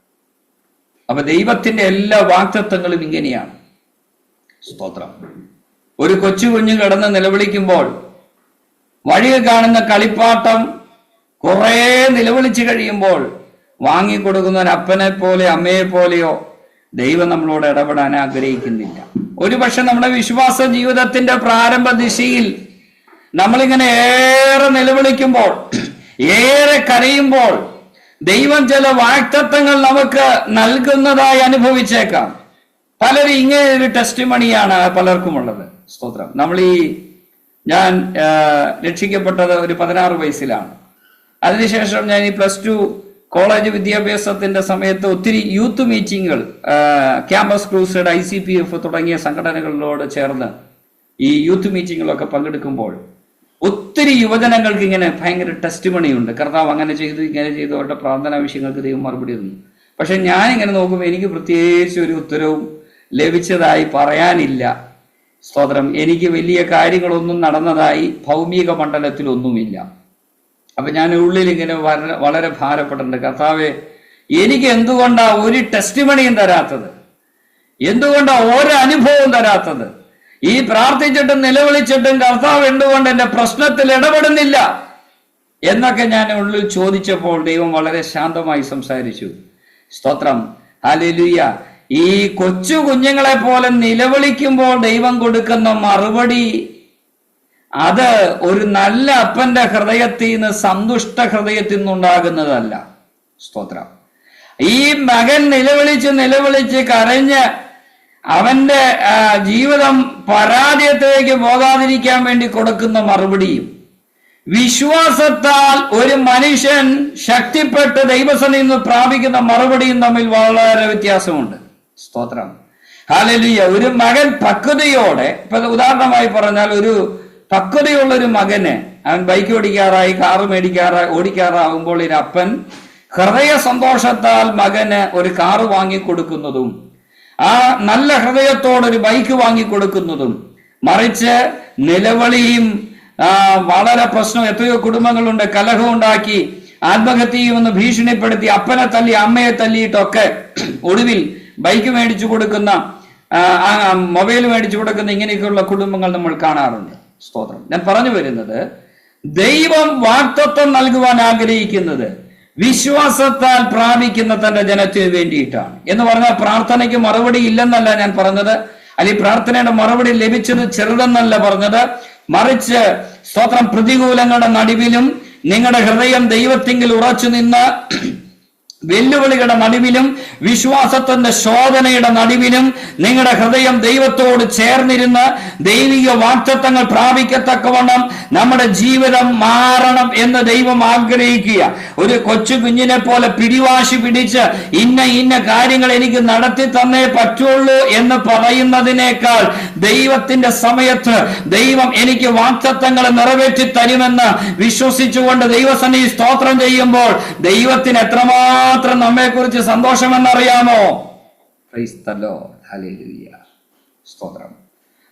Speaker 1: അപ്പൊ ദൈവത്തിന്റെ എല്ലാ വാക്തത്വങ്ങളും ഇങ്ങനെയാണ്. സ്തോത്രം. ഒരു കൊച്ചു കുഞ്ഞു കിടന്ന് നിലവിളിക്കുമ്പോൾ വഴിയിൽ കാണുന്ന കളിപ്പാട്ടം കുറെ നിലവിളിച്ചു കഴിയുമ്പോൾ വാങ്ങിക്കൊടുക്കുന്ന ഒരു അപ്പനെ പോലെ അമ്മയെ പോലെയോ ദൈവം നമ്മളോട് ഇടപെടാൻ ആഗ്രഹിക്കുന്നില്ല. ഒരുപക്ഷെ നമ്മുടെ വിശ്വാസ ജീവിതത്തിന്റെ പ്രാരംഭ ദിശയിൽ നമ്മളിങ്ങനെ ഏറെ നിലവിളിക്കുമ്പോൾ ഏറെ കരയുമ്പോൾ ദൈവം ചില വാക്തത്വങ്ങൾ നമുക്ക് നൽകുന്നതായി അനുഭവിച്ചേക്കാം. പലരും ഇങ്ങനെ ഒരു ടെസ്റ്റ് മണിയാണ് പലർക്കും ഉള്ളത് സ്തോത്രം. നമ്മൾ ഈ ഞാൻ രക്ഷിക്കപ്പെട്ടത് ഒരു പതിനാറ് വയസ്സിലാണ്. അതിനുശേഷം ഞാൻ ഈ പ്ലസ് ടു കോളേജ് വിദ്യാഭ്യാസത്തിന്റെ സമയത്ത് ഒത്തിരി youth മീറ്റിങ്ങുകൾ campus crusade I C P F തുടങ്ങിയ സംഘടനകളോട് ചേർന്ന് ഈ യൂത്ത് മീറ്റിങ്ങുകളൊക്കെ പങ്കെടുക്കുമ്പോൾ ഒത്തിരി യുവജനങ്ങൾക്ക് ഇങ്ങനെ ഭയങ്കര ടെസ്റ്റ് മണിയുണ്ട് കർത്താവ് അങ്ങനെ ചെയ്തു ഇങ്ങനെ ചെയ്തു അവരുടെ പ്രാർത്ഥനാ വിഷയങ്ങൾക്ക് ദൈവം മറുപടി തന്നു. പക്ഷെ ഞാൻ ഇങ്ങനെ നോക്കുമ്പോൾ എനിക്ക് പ്രത്യേകിച്ച് ഒരു ഉത്തരവും ലഭിച്ചതായി പറയാനില്ല. സ്തോത്രം. എനിക്ക് വലിയ കാര്യങ്ങളൊന്നും നടന്നതായി ഭൗമിക മണ്ഡലത്തിലൊന്നുമില്ല. അപ്പൊ ഞാൻ ഉള്ളിൽ ഇങ്ങനെ വളരെ ഭാരപ്പെട്ടിട്ടുണ്ട്. കർത്താവെ എനിക്ക് എന്തുകൊണ്ടാ ഒരു ടെസ്റ്റ് മണിയും തരാത്തത്? എന്തുകൊണ്ടാ ഒരു അനുഭവം തരാത്തത്? ഈ പ്രാർത്ഥിച്ചിട്ടും നിലവിളിച്ചിട്ടും കർത്താവ് എന്തുകൊണ്ട് എന്റെ പ്രശ്നത്തിൽ ഇടപെടുന്നില്ല? എന്നൊക്കെ ഞാൻ ഉള്ളിൽ ചോദിച്ചപ്പോൾ ദൈവം വളരെ ശാന്തമായി സംസാരിച്ചു. സ്തോത്രം. ഹാലേലുയ്യ ഈ കൊച്ചു കുഞ്ഞുങ്ങളെ പോലെ നിലവിളിക്കുമ്പോൾ ദൈവം കൊടുക്കുന്ന മറുപടി അത് ഒരു നല്ല അപ്പന്റെ ഹൃദയത്തിൽ നിന്ന് സന്തുഷ്ട ഹൃദയത്തിൽ നിന്നുണ്ടാകുന്നതല്ല. സ്തോത്രം. ഈ മകൻ നിലവിളിച്ച് നിലവിളിച്ച് കരഞ്ഞ് അവന്റെ ജീവിതം പരാജയത്തിലേക്ക് പോകാതിരിക്കാൻ വേണ്ടി കൊടുക്കുന്ന മറുപടിയും വിശ്വാസത്താൽ ഒരു മനുഷ്യൻ ശക്തിപ്പെട്ട് ദൈവസനിൽ നിന്ന് പ്രാപിക്കുന്ന മറുപടിയും തമ്മിൽ വളരെ വ്യത്യാസമുണ്ട്. സ്തോത്രം. ഹാലലിയ. ഒരു മകൻ പക്വതയോടെ ഇപ്പൊ ഉദാഹരണമായി പറഞ്ഞാൽ ഒരു പക്വതയുള്ള ഒരു മകന് അവൻ ബൈക്ക് ഓടിക്കാറായി കാറ് മേടിക്കാറായി ഓടിക്കാറാകുമ്പോൾ അപ്പൻ ഹൃദയ സന്തോഷത്താൽ മകന് ഒരു കാറ് വാങ്ങിക്കൊടുക്കുന്നതും ആ നല്ല ഹൃദയത്തോടെ ഒരു ബൈക്ക് വാങ്ങിക്കൊടുക്കുന്നതും മറിച്ച് നിലവിളിയും വളരെ പ്രശ്നം എത്രയോ കുടുംബങ്ങളുണ്ട് കലഹം ഉണ്ടാക്കി ആത്മഹത്യയും ഒന്ന് ഭീഷണിപ്പെടുത്തി അപ്പനെ തല്ലി അമ്മയെ തല്ലിയിട്ടൊക്കെ ഒടുവിൽ ബൈക്ക് മേടിച്ചു കൊടുക്കുന്ന മൊബൈൽ മേടിച്ചു കൊടുക്കുന്ന ഇങ്ങനെയൊക്കെയുള്ള കുടുംബങ്ങൾ നമ്മൾ കാണാറുണ്ട്. സ്തോത്രം. ഞാൻ പറഞ്ഞു വരുന്നത് ദൈവം വാക്തത്വം നൽകുവാൻ ആഗ്രഹിക്കുന്നത് വിശ്വാസത്താൽ പ്രാപിക്കുന്ന തന്റെ ജനത്തിന് വേണ്ടിയിട്ടാണ്. എന്ന് പറഞ്ഞാൽ പ്രാർത്ഥനയ്ക്ക് മറുപടി ഇല്ലെന്നല്ല ഞാൻ പറഞ്ഞത്. അല്ലെങ്കിൽ പ്രാർത്ഥനയുടെ മറുപടി ലഭിച്ചത് ചെറുതെന്നല്ല പറഞ്ഞത്. മറിച്ച് സ്തോത്രം പ്രതികൂലങ്ങളുടെ നടുവിലും നിങ്ങളുടെ ഹൃദയം ദൈവത്തിങ്കിൽ ഉറച്ചു നിന്ന് വെല്ലുവിളികളുടെ നടുവിലും വിശ്വാസത്തിന്റെ ശോധനയുടെ നടുവിലും നിങ്ങളുടെ ഹൃദയം ദൈവത്തോട് ചേർന്നിരുന്ന് ദൈവിക വാക്തത്വങ്ങൾ പ്രാപിക്കത്തക്കവണ്ണം നമ്മുടെ ജീവിതം മാറണം എന്ന് ദൈവം ആഗ്രഹിക്കുക. ഒരു കൊച്ചു കുഞ്ഞിനെ പോലെ പിടിവാശി പിടിച്ച് ഇന്ന ഇന്ന കാര്യങ്ങൾ എനിക്ക് നടത്തി തന്നേ പറ്റുള്ളൂ എന്ന് പറയുന്നതിനേക്കാൾ ദൈവത്തിന്റെ സമയത്ത് ദൈവം എനിക്ക് വാക്തത്വങ്ങൾ നിറവേറ്റി തരുമെന്ന് വിശ്വസിച്ചുകൊണ്ട് ദൈവസന്നിധി സ്തോത്രം ചെയ്യുമ്പോൾ ദൈവത്തിന് എത്രമാത്രം നമ്മെ കുറിച്ച് സന്തോഷമെന്നറിയാമോ? ക്രൈസ്തലോ. സ്തോത്രം.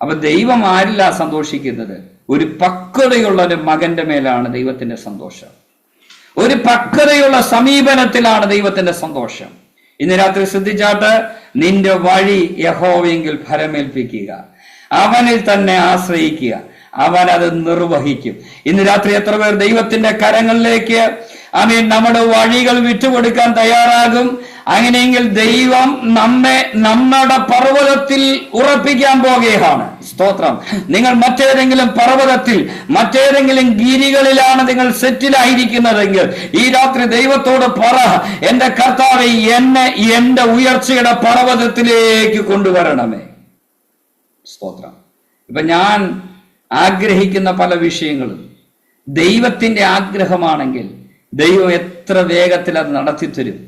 Speaker 1: അപ്പൊ ദൈവം ആരില്ല സന്തോഷിക്കുന്നത്? ഒരു പക്വതയുള്ള ഒരു മകന്റെ മേലാണ് ദൈവത്തിന്റെ സന്തോഷം. ഒരു പക്വതയുള്ള സമീപനത്തിലാണ് ദൈവത്തിന്റെ സന്തോഷം. ഇന്ന് രാത്രി ശ്രദ്ധിച്ചാട്ട് നിന്റെ വഴി യഹോവെങ്കിൽ ഫലമേൽപ്പിക്കുക. അവനിൽ തന്നെ ആശ്രയിക്കുക. അവൻ അത് നിർവഹിക്കും. ഇന്ന് രാത്രി എത്ര പേർ ദൈവത്തിന്റെ കരങ്ങളിലേക്ക് ആമീൻ നമ്മുടെ വഴികൾ വിട്ടുകൊടുക്കാൻ തയ്യാറാകും. അങ്ങനെയെങ്കിൽ ദൈവം നമ്മെ നമ്മുടെ പർവതത്തിൽ ഉറപ്പിക്കാൻ പോകുകയാണ്. സ്തോത്രം. നിങ്ങൾ മറ്റേതെങ്കിലും പർവതത്തിൽ മറ്റേതെങ്കിലും ഗിരികളിലാണ് നിങ്ങൾ സെറ്റിലായിരിക്കുന്നതെങ്കിൽ ഈ രാത്രി ദൈവത്തോട് പറ എന്റെ കർത്താവെ എന്നെ എന്റെ ഉയർച്ചയുടെ പർവതത്തിലേക്ക് കൊണ്ടുവരണമേ. സ്തോത്രം. ഇപ്പൊ ഞാൻ ആഗ്രഹിക്കുന്ന പല വിഷയങ്ങളും ദൈവത്തിന്റെ ആഗ്രഹമാണെങ്കിൽ ദൈവം എത്ര വേഗത്തിൽ അത് നടത്തിത്തരും?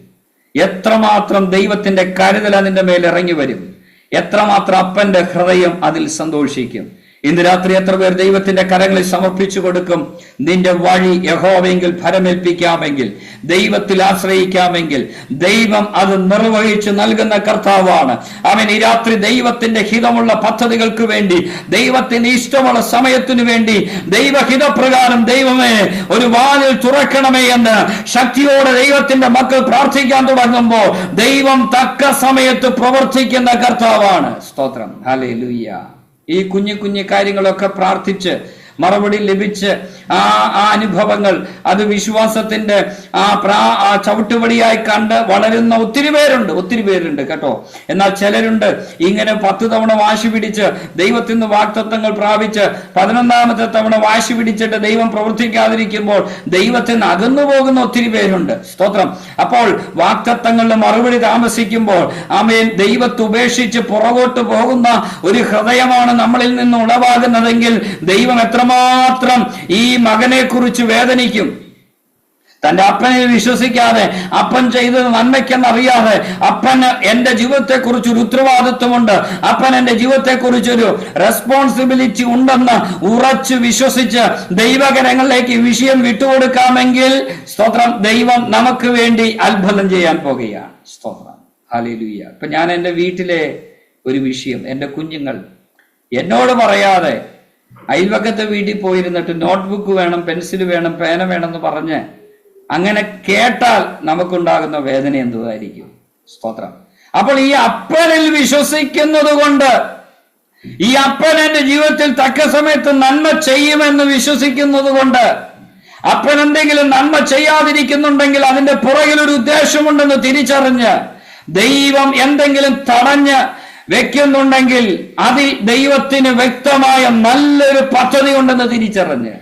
Speaker 1: എത്രമാത്രം ദൈവത്തിന്റെ കരുതൽ അതിന്റെ മേൽ ഇറങ്ങി വരും? എത്രമാത്രം അപ്പന്റെ ഹൃദയം അതിൽ സന്തോഷിക്കും? ഇന്ന് രാത്രി എത്ര പേർ ദൈവത്തിന്റെ കരങ്ങളിൽ സമർപ്പിച്ചു കൊടുക്കും? നിന്റെ വഴി യഹോവെങ്കിൽ ഫലമേൽപ്പിക്കാമെങ്കിൽ ദൈവത്തിൽ ആശ്രയിക്കാമെങ്കിൽ ദൈവം അത് നിർവഹിച്ചു നൽകുന്ന കർത്താവാണ്. അവൻ ഈ രാത്രി ദൈവത്തിന്റെ ഹിതമുള്ള പദ്ധതികൾക്ക് വേണ്ടി ദൈവത്തിന് ഇഷ്ടമുള്ള സമയത്തിനു വേണ്ടി ദൈവഹിതപ്രകാരം ദൈവമേ ഒരു വാതിൽ തുറക്കണമേ എന്ന് ശക്തിയോടെ ദൈവത്തിന്റെ മക്കൾ പ്രാർത്ഥിക്കാൻ തുടങ്ങുമ്പോൾ ദൈവം തക്ക സമയത്ത് പ്രവർത്തിക്കുന്ന കർത്താവാണ്. സ്തോത്രം. ഹലേ ഈ കുഞ്ഞു കുഞ്ഞു കാര്യങ്ങളൊക്കെ പ്രാർത്ഥിച്ച് മറുപടി ലഭിച്ച് ആ ആ അനുഭവങ്ങൾ അത് വിശ്വാസത്തിന്റെ ആ പ്രാ ആ ചവിട്ടുപടിയായി കണ്ട് വളരുന്ന ഒത്തിരി പേരുണ്ട് ഒത്തിരി പേരുണ്ട് കേട്ടോ. എന്നാൽ ചിലരുണ്ട് ഇങ്ങനെ പത്ത് തവണ വാശി പിടിച്ച് ദൈവത്തിൽ നിന്ന് വാക്തത്വങ്ങൾ പ്രാപിച്ച് പതിനൊന്നാമത്തെ തവണ വാശി പിടിച്ചിട്ട് ദൈവം പ്രവർത്തിക്കാതിരിക്കുമ്പോൾ ദൈവത്തിൽ നിന്ന് അകന്നു പോകുന്ന ഒത്തിരി പേരുണ്ട്. സ്തോത്രം. അപ്പോൾ വാക്തത്വങ്ങളുടെ മറുപടി താമസിക്കുമ്പോൾ ആമേൻ ദൈവത്തെ ഉപേക്ഷിച്ച് പുറകോട്ട് പോകുന്ന ഒരു ഹൃദയമാണ് നമ്മളിൽ നിന്ന് ഉളവാകുന്നതെങ്കിൽ ദൈവം എത്രമാത്രം ഈ മകനെ കുറിച്ച് വേദനിക്കും? തന്റെ അപ്പനെ വിശ്വസിക്കാതെ അപ്പൻ ചെയ്തത് നന്മയ്ക്കെന്നറിയാതെ അപ്പന് എന്റെ ജീവിതത്തെ കുറിച്ച് ഒരു ഉത്തരവാദിത്വമുണ്ട്. അപ്പൻ എന്റെ ജീവിതത്തെ കുറിച്ചൊരു റെസ്പോൺസിബിലിറ്റി ഉണ്ടെന്ന് ഉറച്ചു വിശ്വസിച്ച് ദൈവകരങ്ങളിലേക്ക് വിഷയം വിട്ടുകൊടുക്കാമെങ്കിൽ സ്തോത്രം ദൈവം നമുക്ക് വേണ്ടി അത്ഭുതം ചെയ്യാൻ പോകുകയാണ്. സ്തോത്രം. ഹാലിലുയ്യ ഇപ്പൊ ഞാൻ എന്റെ വീട്ടിലെ ഒരു വിഷയം എന്റെ കുഞ്ഞുങ്ങൾ എന്നോട് പറയാതെ അയൽവക്കത്തെ വീട്ടിൽ പോയിരുന്നിട്ട് നോട്ട്ബുക്ക് വേണം പെൻസിൽ വേണം പേന വേണമെന്ന് പറഞ്ഞ് അങ്ങനെ കേട്ടാൽ നമുക്കുണ്ടാകുന്ന വേദന എന്തുമായിരിക്കും സ്തോത്രം. അപ്പോൾ ഈ അപ്പനിൽ വിശ്വസിക്കുന്നത് കൊണ്ട് ഈ അപ്പൻ എന്റെ ജീവിതത്തിൽ തക്ക സമയത്ത് നന്മ ചെയ്യുമെന്ന് വിശ്വസിക്കുന്നത് കൊണ്ട് അപ്പൻ എന്തെങ്കിലും നന്മ ചെയ്യാതിരിക്കുന്നുണ്ടെങ്കിൽ അതിന്റെ പുറകിൽ ഒരു ഉദ്ദേശമുണ്ടെന്ന് തിരിച്ചറിഞ്ഞ് ദൈവം എന്തെങ്കിലും തടഞ്ഞ് വെക്കുന്നുണ്ടെങ്കിൽ അതിൽ ദൈവത്തിന് വ്യക്തമായ നല്ലൊരു പദ്ധതി ഉണ്ടെന്ന് തിരിച്ചറിഞ്ഞ്.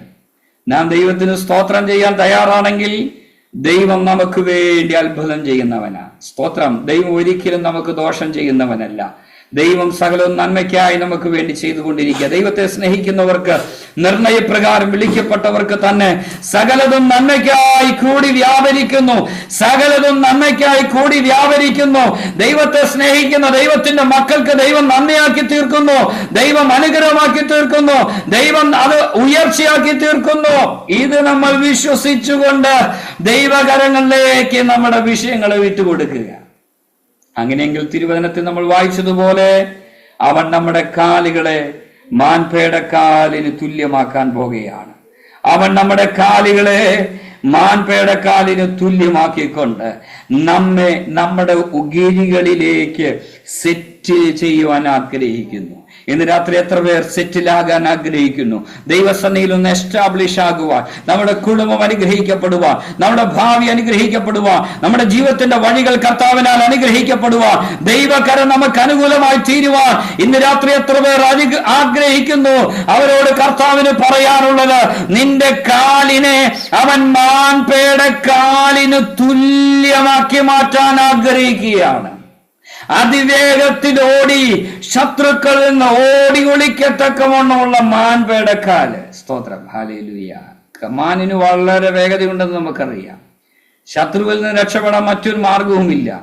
Speaker 1: നാം ദൈവത്തിന് സ്തോത്രം ചെയ്യാൻ തയ്യാറാണെങ്കിൽ ദൈവം നമുക്ക് വേണ്ടി അത്ഭുതം ചെയ്യുന്നവനാ. സ്തോത്രം. ദൈവം ഒരിക്കലും നമുക്ക് ദോഷം ചെയ്യുന്നവനല്ല. ദൈവം സകലവും നന്മയ്ക്കായി നമുക്ക് വേണ്ടി ചെയ്തുകൊണ്ടിരിക്കുക. ദൈവത്തെ സ്നേഹിക്കുന്നവർക്ക് നിർണയപ്രകാരം വിളിക്കപ്പെട്ടവർക്ക് തന്നെ സകലതും നന്മയ്ക്കായി കൂടി വ്യാപരിക്കുന്നു. സകലതും നന്മയ്ക്കായി കൂടി വ്യാപരിക്കുന്നു. ദൈവത്തെ സ്നേഹിക്കുന്ന ദൈവത്തിന്റെ മക്കൾക്ക് ദൈവം നന്മയാക്കി തീർക്കുന്നു. ദൈവം അനുഗ്രഹമാക്കി തീർക്കുന്നു. ദൈവം അത് ഉയർച്ചയാക്കി തീർക്കുന്നു. ഇത് നമ്മൾ വിശ്വസിച്ചുകൊണ്ട് ദൈവകരങ്ങളിലേക്ക് നമ്മുടെ വിഷയങ്ങളെ വിട്ടുകൊടുക്കുക. അങ്ങനെയെങ്കിൽ തിരുവചനത്തിൽ നമ്മൾ വായിച്ചതുപോലെ അവൻ നമ്മുടെ കാലുകളെ മാൻപേടെ കാലിന് തുല്യമാക്കാൻ പോകുകയാണ് അവൻ നമ്മുടെ കാലുകളെ മാൻപേടെ കാലിന് തുല്യമാക്കിക്കൊണ്ട് നമ്മെ നമ്മുടെ ഉഗിരികളിലേക്ക് സെറ്റ് ചെയ്യുവാൻ ആഗ്രഹിക്കുന്നു. ഇന്ന് രാത്രി എത്ര പേർ സെറ്റിലാകാൻ ആഗ്രഹിക്കുന്നു? ദൈവസന്നയിൽ ഒന്ന് എസ്റ്റാബ്ലിഷ് ആകുവാൻ നമ്മുടെ കുടുംബം അനുഗ്രഹിക്കപ്പെടുവാൻ നമ്മുടെ ഭാവി അനുഗ്രഹിക്കപ്പെടുവാൻ നമ്മുടെ ജീവിതത്തിന്റെ വഴികൾ കർത്താവിനാൽ അനുഗ്രഹിക്കപ്പെടുവാൻ ദൈവകരം നമുക്ക് അനുകൂലമായി തീരുവാൻ ഇന്ന് രാത്രി എത്ര പേർ ആഗ്രഹിക്കുന്നു? അവരോട് കർത്താവിന് പറയാനുള്ളത് നിന്റെ കാലിനെ അവൻ മാൻപേടെ കാലിന് തുല്യമാക്കി മാറ്റാൻ ആഗ്രഹിക്കുകയാണ്. അതിവേഗത്തിൽ ഓടി ശത്രുക്കളിൽ നിന്ന് ഓടി ഒളിക്കത്തക്കവണ്ണമുള്ള മാൻ പേടക്കാൽ സ്തോത്രം. ഹാലേലുയ മാനിന് വളരെ വേഗതയുണ്ടെന്ന് നമുക്കറിയാം. ശത്രുവിൽ നിന്ന് രക്ഷപ്പെടാൻ മറ്റൊരു മാർഗവുമില്ല.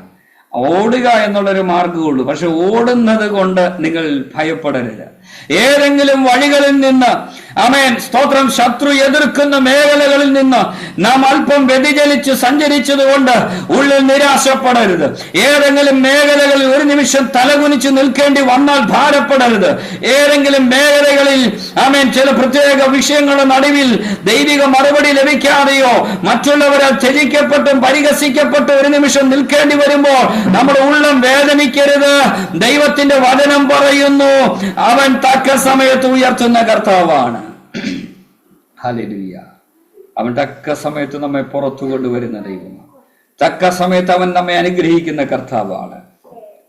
Speaker 1: ഓടുക എന്നുള്ളൊരു മാർഗമുള്ളൂ. പക്ഷെ ഓടുന്നത് കൊണ്ട് നിങ്ങൾ ഭയപ്പെടരുത്. ഏതെങ്കിലും വഴികളിൽ നിന്ന് അമേൻ സ്തോത്രം ശത്രു എതിർക്കുന്ന മേഖലകളിൽ നിന്ന് നാം അല്പം വ്യതിചലിച്ച് സഞ്ചരിച്ചത് കൊണ്ട് ഉള്ളിൽ നിരാശപ്പെടരുത്. ഏതെങ്കിലും മേഖലകളിൽ ഒരു നിമിഷം തലകുനിച്ച് നിൽക്കേണ്ടി വന്നാൽ ഭാരപ്പെടരുത്. ഏതെങ്കിലും മേഖലകളിൽ അമേൻ ചില പ്രത്യേക വിഷയങ്ങളുടെ നടുവിൽ ദൈവിക മറുപടി ലഭിക്കാതെയോ മറ്റുള്ളവരാൽ ത്യജിക്കപ്പെട്ടും പരിഹസിക്കപ്പെട്ടും ഒരു നിമിഷം നിൽക്കേണ്ടി വരുമ്പോൾ നമ്മുടെ ഉള്ളം വേദനിക്കരുത്. ദൈവത്തിന്റെ വചനം പറയുന്നു അവൻ തക്ക സമയത്ത് ഉയർത്തുന്ന കർത്താവാണ്. ഹലിയ അവൻ തക്ക സമയത്ത് നമ്മെ പുറത്തു കൊണ്ടുവരുന്ന ദൈവമാണ്. തക്ക സമയത്ത് അവൻ നമ്മെ അനുഗ്രഹിക്കുന്ന കർത്താവാണ്.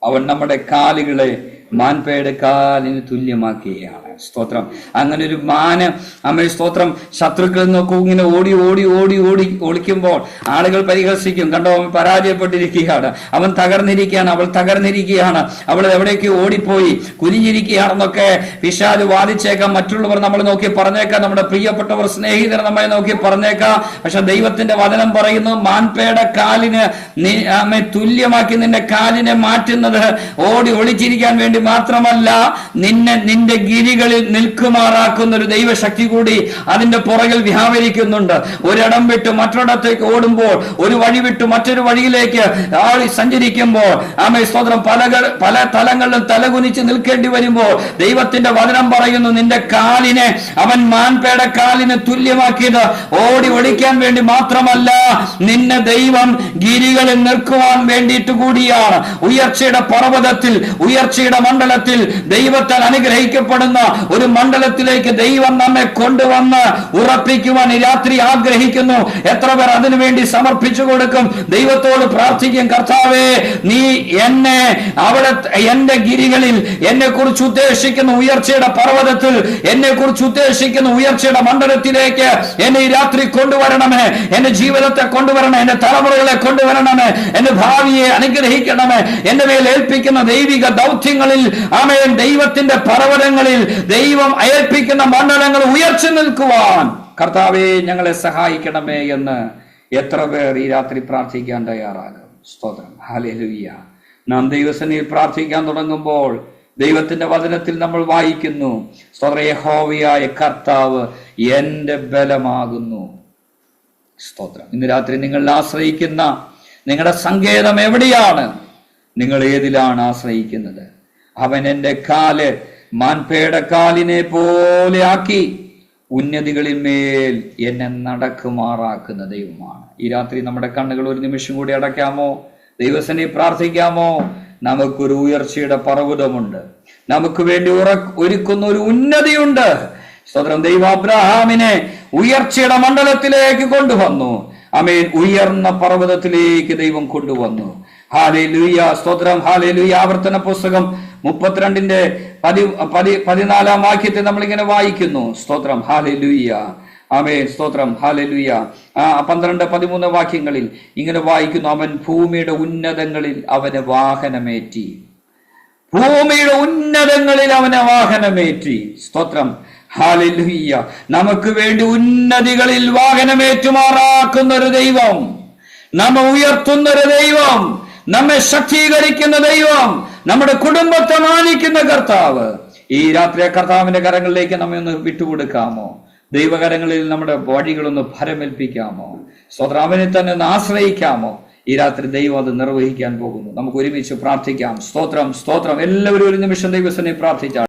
Speaker 1: അവൻ നമ്മുടെ കാലുകളെ മാൻപേയുടെ കാലിന് തുല്യമാക്കുകയാണ്. സ്തോത്രം. അങ്ങനെ ഒരു മാന അമ്മ സ്തോത്രം. ശത്രുക്കളിൽ നോക്കൂ ഇങ്ങനെ ഓടി ഓടി ഓടി ഓടി ഒളിക്കുമ്പോൾ ആളുകൾ പരിഹസിക്കും. കണ്ടോ അവൻ പരാജയപ്പെട്ടിരിക്കുകയാണ്. അവൻ തകർന്നിരിക്കുകയാണ്. അവൾ തകർന്നിരിക്കുകയാണ്. അവൾ എവിടേക്ക് ഓടിപ്പോയി. കുനിഞ്ഞിരിക്കുകയാണെന്നൊക്കെ വിശാൽ വാദിച്ചേക്കാം. മറ്റുള്ളവർ നമ്മൾ നോക്കി പറഞ്ഞേക്കാം. നമ്മുടെ പ്രിയപ്പെട്ടവർ സ്നേഹിതർ നമ്മളെ നോക്കി പറഞ്ഞേക്കാം. പക്ഷെ ദൈവത്തിന്റെ വചനം പറയുന്നു മാൻപേട കാലിന് അമ്മ തുല്യമാക്കി നിന്റെ കാലിനെ മാറ്റുന്നത്. ഓടി ഒളിച്ചിരിക്കാൻ വേണ്ടി മാത്രമല്ല നിന്നെ നിന്റെ ഗിരികളിൽ നിൽക്കുമാറാക്കുന്ന ഒരു ദൈവശക്തി കൂടി അതിന്റെ പുറകിൽ വ്യാപരിക്കുന്നുണ്ട്. ഒരിടം വിട്ട് മറ്റൊരിടത്തേക്ക് ഓടുമ്പോൾ ഒരു വഴി വിട്ട് മറ്റൊരു വഴിയിലേക്ക് ആൾ സഞ്ചരിക്കുമ്പോൾ ആമേ സ്തോത്രം പല പല തലങ്ങളിലും തലകുനിച്ച് നിൽക്കേണ്ടി വരുമ്പോൾ ദൈവത്തിന്റെ വചനം പറയുന്നു നിന്റെ കാലിനെ അവൻ മാൻപേട കാലിന് തുല്യമാക്കിയത് ഓടി ഒളിക്കാൻ വേണ്ടി മാത്രമല്ല നിന്നെ ദൈവം ഗിരികളിൽ നിൽക്കുവാൻ വേണ്ടിയിട്ട് കൂടിയാണ്. ഉയർച്ചയുടെ പർവതത്തിൽ ഉയർച്ചയുടെ മണ്ഡലത്തിൽ ദൈവത്താൽ അനുഗ്രഹിക്കപ്പെടുന്ന ഒരു മണ്ഡലത്തിലേക്ക് ദൈവം നമ്മെ കൊണ്ടുവന്ന് ഉറപ്പിക്കുവാൻ രാത്രി ആഗ്രഹിക്കുന്നു. എത്ര പേർ അതിനുവേണ്ടി സമർപ്പിച്ചു കൊടുക്കും? ദൈവത്തോട് പ്രാർത്ഥിക്കും കർത്താവേ നീ എന്നെ അവിടെ എന്റെ ഗിരികളിൽ എന്നെ കുറിച്ച് ഉദ്ദേശിക്കുന്ന ഉയർച്ചയുടെ പർവതത്തിൽ എന്നെ കുറിച്ച് ഉദ്ദേശിക്കുന്ന ഉയർച്ചയുടെ മണ്ഡലത്തിലേക്ക് എന്നെ ഈ രാത്രി കൊണ്ടുവരണമേ. എന്റെ ജീവിതത്തെ കൊണ്ടുവരണമേ. എന്റെ തലമുറകളെ കൊണ്ടുവരണമേ. എന്റെ ഭാവിയെ അനുഗ്രഹിക്കണമേ. എന്റെ മേൽ ഏൽപ്പിക്കുന്ന ദൈവിക ദൗത്യങ്ങളിൽ ആമേൻ ദൈവത്തിന്റെ പർവതങ്ങളിൽ ദൈവം അയൽപ്പിക്കുന്ന മണ്ഡലങ്ങൾ ഉയർച്ചു നിൽക്കുവാൻ കർത്താവെ ഞങ്ങളെ സഹായിക്കണമേ എന്ന് എത്ര പേർ ഈ രാത്രി പ്രാർത്ഥിക്കാൻ തയ്യാറാകും. സ്തോത്രം. ഹാലേലുയ്യ നാം ദൈവസനയിൽ പ്രാർത്ഥിക്കാൻ തുടങ്ങുമ്പോൾ ദൈവത്തിന്റെ വചനത്തിൽ നമ്മൾ വായിക്കുന്നു സ്തോത്ര. യഹോവയായ കർത്താവ് എന്റെ ബലമാകുന്നു. സ്തോത്രം. ഇന്ന് രാത്രി നിങ്ങൾ ആശ്രയിക്കുന്ന നിങ്ങളുടെ സങ്കേതം എവിടെയാണ്? നിങ്ങൾ ഏതിലാണ് ആശ്രയിക്കുന്നത്? അവൻ എന്റെ കാൽ മാൻപേടെ കാലിനെ പോലെ ആക്കി ഉന്നതികളിൽ മേൽ എന്നെ നടക്കുമാറാക്കുന്ന ദൈവമാണ്. ഈ രാത്രി നമ്മുടെ കണ്ണുകൾ ഒരു നിമിഷം കൂടി അടയ്ക്കാമോ? ദൈവസനെ പ്രാർത്ഥിക്കാമോ? നമുക്കൊരു ഉയർച്ചയുടെ പർവതമുണ്ട്. നമുക്ക് വേണ്ടി ഉറ ഒരുക്കുന്ന ഒരു ഉന്നതിയുണ്ട്. സ്വതന്ത്രം ദൈവ അബ്രഹാമിനെ ഉയർച്ചയുടെ മണ്ഡലത്തിലേക്ക് കൊണ്ടുവന്നു. അമേൻ ഉയർന്ന പർവതത്തിലേക്ക് ദൈവം കൊണ്ടുവന്നു. ഹാലേ ലുയ്യ സ്തോത്രം. ഹാലേ ലുയ്യ ആവർത്തന പുസ്തകം മുപ്പത്തിരണ്ടിന്റെ പതി പതി പതിനാലാം വാക്യത്തെ നമ്മളിങ്ങനെ വായിക്കുന്നു. സ്തോത്രം ഹാലലുയ്യ ലൂയ ആമേ സ്തോത്രം ഹാലലുയ ആ പന്ത്രണ്ട് പതിമൂന്ന് വാക്യങ്ങളിൽ ഇങ്ങനെ വായിക്കുന്നു. അവൻ ഭൂമിയുടെ ഉന്നതങ്ങളിൽ അവന് വാഹനമേറ്റി. ഭൂമിയുടെ ഉന്നതങ്ങളിൽ അവന് വാഹനമേറ്റി. സ്തോത്രം ഹാലലുയ്യ നമുക്ക് വേണ്ടി ഉന്നതികളിൽ വാഹനമേറ്റുമാറാക്കുന്ന ഒരു ദൈവം. നമ്മെ ഉയർത്തുന്ന ഒരു ദൈവം. നമ്മെ ശക്തീകരിക്കുന്ന ദൈവം. നമ്മുടെ കുടുംബത്തെ മാനിക്കുന്ന കർത്താവ്. ഈ രാത്രി കർത്താവിന്റെ കരങ്ങളിലേക്ക് നമ്മെ ഒന്ന് വിട്ടുകൊടുക്കാമോ? ദൈവകരങ്ങളിൽ നമ്മുടെ വഴികളൊന്ന് ഭരമേൽപ്പിക്കാമോ? സ്വതന്ത്രം അവനെ തന്നെ ഒന്ന് ആശ്രയിക്കാമോ? ഈ രാത്രി ദൈവം അത് നിർവഹിക്കാൻ പോകുന്നു. നമുക്ക് ഒരുമിച്ച് പ്രാർത്ഥിക്കാം. സ്തോത്രം സ്തോത്രം. എല്ലാവരും ഒരു നിമിഷം ദൈവസനെ പ്രാർത്ഥിച്ചാൽ